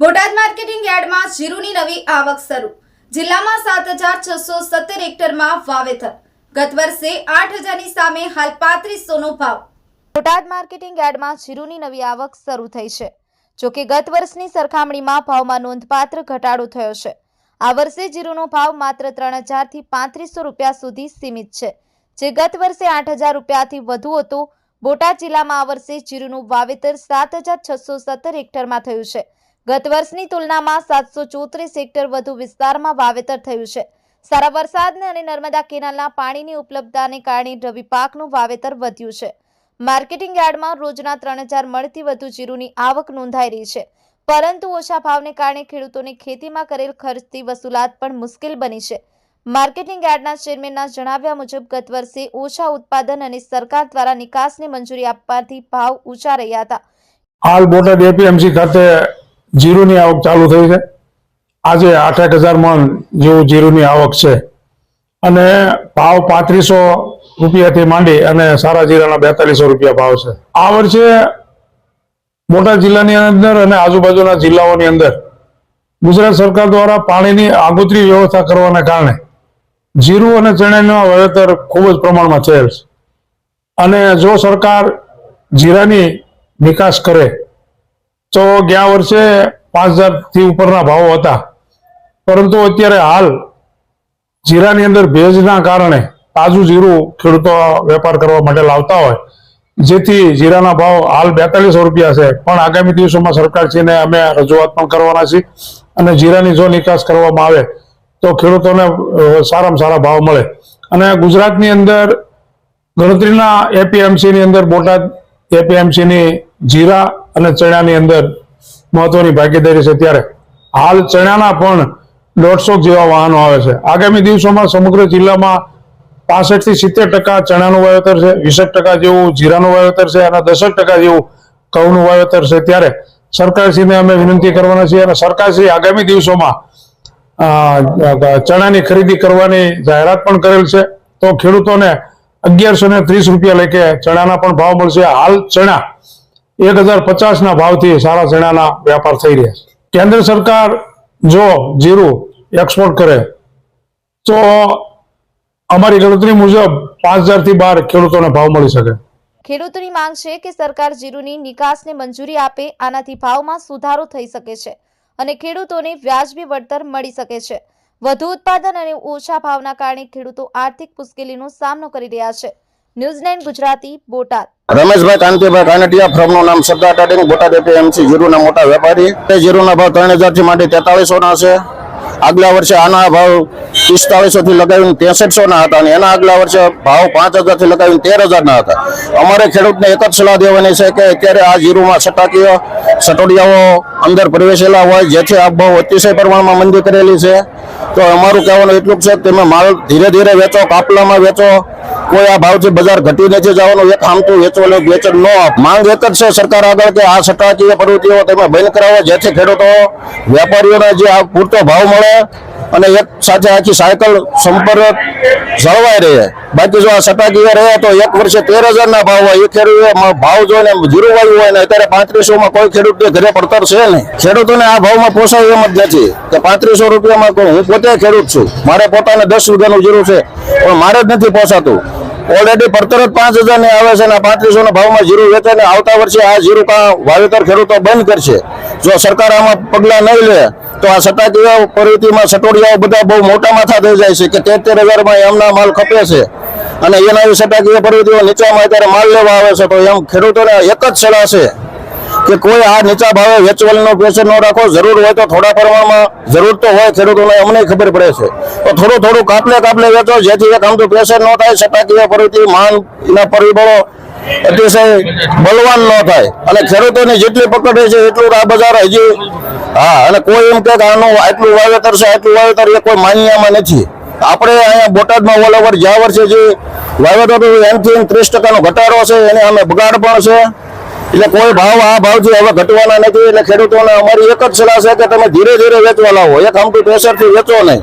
Botad marketing યાર્ડમાં જીરુની નવી આવક શરૂ. જિલ્લામાં સાત હજાર છસો સત્તર હેક્ટરમાં વાવેતર. ગત વર્ષે આઠ હજારની સામે હાલ પાંત્રીસોનો ભાવ. બોટાદ માર્કેટિંગ યાર્ડમાં જીરુની નવી આવક શરૂ થઈ છે. જોકે ગત વર્ષની સરખામણીમાં ભાવમાં નોંધપાત્ર ઘટાડો થયો છે. આ વર્ષે જીરુનો ભાવ માત્ર ત્રણ હજારથી પાંત્રીસો રૂપિયા સુધી સીમિત છે. જે ગત વર્ષે આઠ હજાર રૂપિયાથી વધુ હતું. બોટાદ જિલ્લામાં આ વર્ષે જીરુનું વાવેતર સાત હજાર છસો સત્તર હેક્ટરમાં થયું છે. ગત વર્ષની તુલનામાં સાતસો ચોત્રીસ હેક્ટર વધુ વિસ્તારમાં વાવેતર થયું છે. સારા વરસાદને અને નર્મદા કેનાલના પાણીની ઉપલબ્ધતાને કારણે રવિ પાકનું વાવેતર વધ્યું છે. માર્કેટિંગ યાર્ડમાં રોજના ત્રણ હજાર મળતી વધુ જીરુની આવક નોંધાઈ રહી છે. પરંતુ ઓછા ભાવને કારણે ખેડૂતોને ખેતીમાં કરેલ ખર્ચથી વસૂલાત પણ મુશ્કેલ બની છે. માર્કેટિંગ યાર્ડના ચેરમેનના જણાવ્યા મુજબ, ગત વર્ષે ઓછા ઉત્પાદન અને સરકાર દ્વારા નિકાસની મંજૂરી આપવાથી ભાવ ઊંચા રહ્યા હતા. હાલ બોટાદ એપીએમસી ખાતે જીરુની આવક ચાલુ થઈ છે. આજે આઠ આઠ હજાર મણ જેવું જીરુની આવક છે. અને ભાવ પાંત્રીસો રૂપિયાથી માંડી અને સારા જીરાના બેતાલીસો રૂપિયા ભાવ છે. આ વર્ષે બોટાદ જિલ્લાની અંદર અને આજુબાજુના જિલ્લાઓની અંદર ગુજરાત સરકાર દ્વારા પાણીની આગોતરી વ્યવસ્થા કરવાના કારણે જીરું અને ચણાનું વાવેતર ખૂબ જ પ્રમાણમાં થયેલ છે. અને જો સરકાર જીરાની નિકાસ કરે તો ગયા વર્ષે પાંચ હજારથી ઉપરના ભાવો હતા. પરંતુ અત્યારે હાલ જીરાની અંદર ભેજના કારણે તાજું જીરું ખેડૂતો વેપાર કરવા માટે લાવતા હોય, જેથી જીરાના ભાવ હાલ બેતાલીસો રૂપિયા છે. પણ આગામી દિવસોમાં સરકારશ્રીને અમે રજૂઆત પણ કરવાના છીએ અને જીરાની જો નિકાસ કરવામાં આવે, તો ખેડૂતોને સારામાં સારા ભાવ મળે. અને ગુજરાતની અંદર ગણતરીના એપીએમસીની અંદર બોટાદ એપીએમસીની જીરા અને ચણાની અંદર મહત્વની ભાગીદારી છે ત્યારે હાલ ચણાના પણ દોઢસો જેવા વાહનો આવે છે. આગામી દિવસોમાં સમગ્ર જિલ્લામાં પાસઠથી સિત્તેર ટકા ચણાનું વાવેતર છે, વીસેક ટકા જેવું જીરાનું વાવેતર છે અને દસેક ટકા જેવું ઘઉંનું વાવેતર છે. ત્યારે સરકારશ્રીને અમે વિનંતી કરવાના છીએ અને સરકારશ્રી આગામી દિવસોમાં ચણાની ખરીદી કરવાની જાહેરાત પણ કરેલ છે. તો ખેડૂતોને અગિયારસો ને ત્રીસ રૂપિયા લેખે ચણાના પણ ભાવ મળશે. હાલ ચણા એક હજાર પચાસ ના ભાવથી સારા ચણાના વ્યાપાર થઈ રહ્યા છે. કેન્દ્ર સરકાર જો જીરું એક્સપોર્ટ કરે, તો અમારી ગણતરી મુજબ પાંચ હજારથી બાર ખેડૂતોને ભાવ મળી શકે. ખેડૂતોની માંગ છે કે સરકાર જીરુની નિકાસને મંજૂરી આપે, આનાથી ભાવમાં સુધારો થઈ શકે છે અને ખેડૂતોને વ્યાજબી વળતર મળી શકે છે. વધુ ઉત્પાદન અને ઓછા ભાવના કારણે ખેડૂતો આર્થિક મુશ્કેલીનો સામનો કરી રહ્યા છે. News nine Gujarati, Botad. Rameshbhai Kantibhai કાનટિયા ફ્રમનું નામ સરદાર ટાટિંગ બોટાદ એપીએમસી જીરુના મોટા વેપારી. તે જીરુના ભાવ ત્રણ હજારથી માંડી તેતાળીસો ના છે. આગલા વર્ષે આના ભાવ પિસ્તાળીસો થી લગાવીને ત્રેસઠસો ના હતા અને એના આગલા વર્ષે ભાવ પાંચ હજારથી લગાવીને તેર હજાર ના હતા. અમારે ખેડૂતને એક જ સલાહ દેવાની છે કે અત્યારે આ જીરુમાં સટાકીય સટોડિયાઓ અંદર પ્રવેશેલા હોય, જેથી આ બહુ અતિશય પ્રમાણમાં મંદી કરેલી છે. તો અમારું કહેવાનું એટલું છે કે તમે માલ ધીરે ધીરે વેચો, કાપલામાં વેચો કોઈ આ ભાવ છે બજાર ઘટી નથી જવાનું, એક આમતું વેચવાનું વેચન ન આપ. માંગ એક જ છે સરકાર આગળ કે આ સટાકીય પ્રવૃત્તિઓ તેમાં બંધ કરાવો, જેથી ખેડૂતો વેપારીઓને જે આ પૂરતો ભાવ મળે અને એક સાથે આખી સાયકલ સંપર્ક જળવાઈ રહે. બાકી જો આ સટાકીય રહ્યા તો એક વર્ષે તેર હજાર ના ભાવ હોય. એ ખેડૂતો ભાવ જોઈને જીરું વાળ્યું હોય ને અત્યારે પાંત્રીસો માં કોઈ ખેડૂત ઘરે પડતર છે નહીં. ખેડૂતોને આ ભાવમાં પોસાય એમ જ નથી કે પાંત્રીસો રૂપિયામાં હું પોતે ખેડૂત છું. મારે પોતાને દસ વીઘાનું જીરું છે, પણ મારે જ નથી પોસાતું. ઓલરેડી પડતર જ પાંચ હજારની આવે છે અને પાંત્રીસો ના ભાવમાં જીરું વેચે ને આવતા વર્ષે આ જીરું કા વાવેતર ખેડૂતો બંધ કરશે. જો સરકાર આમાં પગલા નહીં લે, તો આ સટાકીય પ્રવૃત્તિમાં સટોડિયાઓ બધા બહુ મોટા માથા થઈ જાય છે કે તેર તેર હજારમાં એમના માલ ખપે છે. અને એના સટાકીય પ્રવૃત્તિઓ નીચામાં અત્યારે માલ લેવા આવે છે, તો એમ ખેડૂતોને એક જ સલાહ છે કે કોઈ આ નીચા ભાવે વેચવાલીનો પ્રેશર ન રાખો. જરૂર હોય તો થોડા પ્રમાણમાં, જરૂર તો હોય ખેડૂતોને અમને ખબર પડે છે. તો થોડું થોડું કાપલે કાપલે વેચો, જેથી એક આમ તો પ્રેશર ન થાય સટાકીય પ્રવૃત્તિ માંગના પરિબળો અતિશય બલવાન ન થાય. અને ખેડૂતોની જેટલી પકડ છે, એટલું આ બજાર હજી, હા, અને કોઈ એમ કે આનું આટલું વાવેતર છે, આટલું વાવેતર એ કોઈ માન્યામાં નથી. આપણે અહીંયા બોટાદમાં ઓલ ઓવર જ્યાં વર્ષે જે વાવેતર એમથી એમ ત્રીસ ટકાનો ઘટાડો છે, એને અમે બગાડ પણ છે. એટલે કોઈ ભાવ આ ભાવ જે હવે ઘટવાના નથી, એટલે ખેડૂતોને અમારી એક જ સલાહ છે કે તમે ધીરે ધીરે વેચવા લાવો એક અમથી પ્રેશરથી વેચો નહીં.